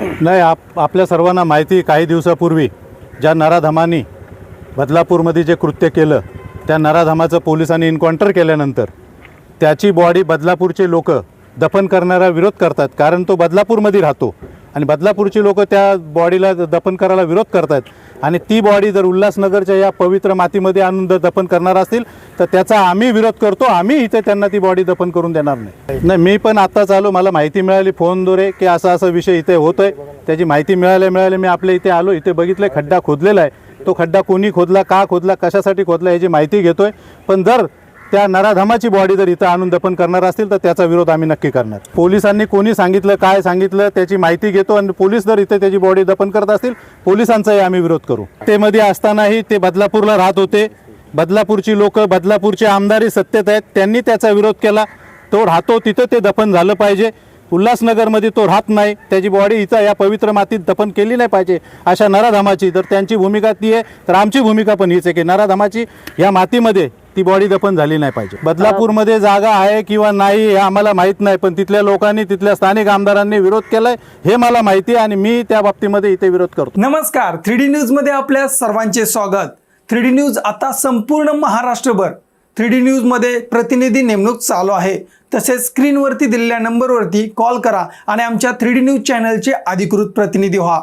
नाही आप आपल्या सर्वांना माहिती काही दिवसापूर्वी ज्या नराधमानी बदलापूरमध्ये जे कृत्य केलं त्या नराधमाचं पोलिसांनी इन्काउंटर केल्यानंतर त्याची बॉडी बदलापूरचे लोक दफन करणारा विरोध करतात कारण तो बदलापूरमध्ये राहतो. आणि बदलापूरची लोक त्या बॉडीला दफन करायला विरोध करतात आणि ती बॉडी जर उल्हासनगरच्या या पवित्र मातीमध्ये आणून जर दफन करणार असतील तर त्याचा आम्ही विरोध करतो. आम्ही इथे त्यांना ती बॉडी दफन करून देणार नाही. नाही मी पण आत्ताच आलो. मला माहिती मिळाली फोनद्वारे की असा असा विषय इथे होतो आहे त्याची माहिती मिळाल्या मिळाली मी आपल्या इथे आलो. इथे बघितलं खड्डा खोदलेला आहे. तो खड्डा कोणी खोदला का खोदला कशासाठी खोदला याची माहिती घेतोय. पण जर त्या नराधमाची बॉडी जर इथं आणून दफन करणार असतील तर त्याचा विरोध आम्ही नक्की करणार. पोलिसांनी कोणी सांगितलं काय सांगितलं त्याची माहिती घेतो आणि पोलीस जर इथे त्याची बॉडी दफन करत असतील पोलिसांचाही आम्ही विरोध करू. ते मध्ये असतानाही ते बदलापूरला राहत होते. बदलापूरची लोक बदलापूरचे आमदारी सत्तेत आहेत. त्यांनी त्याचा विरोध केला. तो राहतो तिथं ते दफन झालं पाहिजे. उल्हासनगरमध्ये तो राहत नाही. त्याची बॉडी इथं या पवित्र मातीत दफन केली नाही पाहिजे. अशा नराधामाची तर त्यांची भूमिका ती आहे तर आमची भूमिका पण हीच आहे की नराधामाची या मातीमध्ये ती बॉडी दफन झाली नाही पाहिजे. बदलापूरमध्ये जागा आहे किंवा नाही हे आम्हाला माहीत नाही पण तिथल्या लोकांनी तिथल्या स्थानिक आमदारांनी विरोध केलाय हे मला माहिती आहे आणि मी त्या बाबतीमध्ये इथे विरोध करतो. नमस्कार थ्री डी न्यूजमध्ये आपल्या सर्वांचे स्वागत. थ्री डी न्यूज आता संपूर्ण महाराष्ट्रभर. थ्री डी न्यूजमध्ये प्रतिनिधी नेमणूक चालू आहे. तसेच स्क्रीनवरती दिलेल्या नंबरवरती कॉल करा आणि आमच्या थ्री डी न्यूज चॅनलचे अधिकृत प्रतिनिधी व्हा.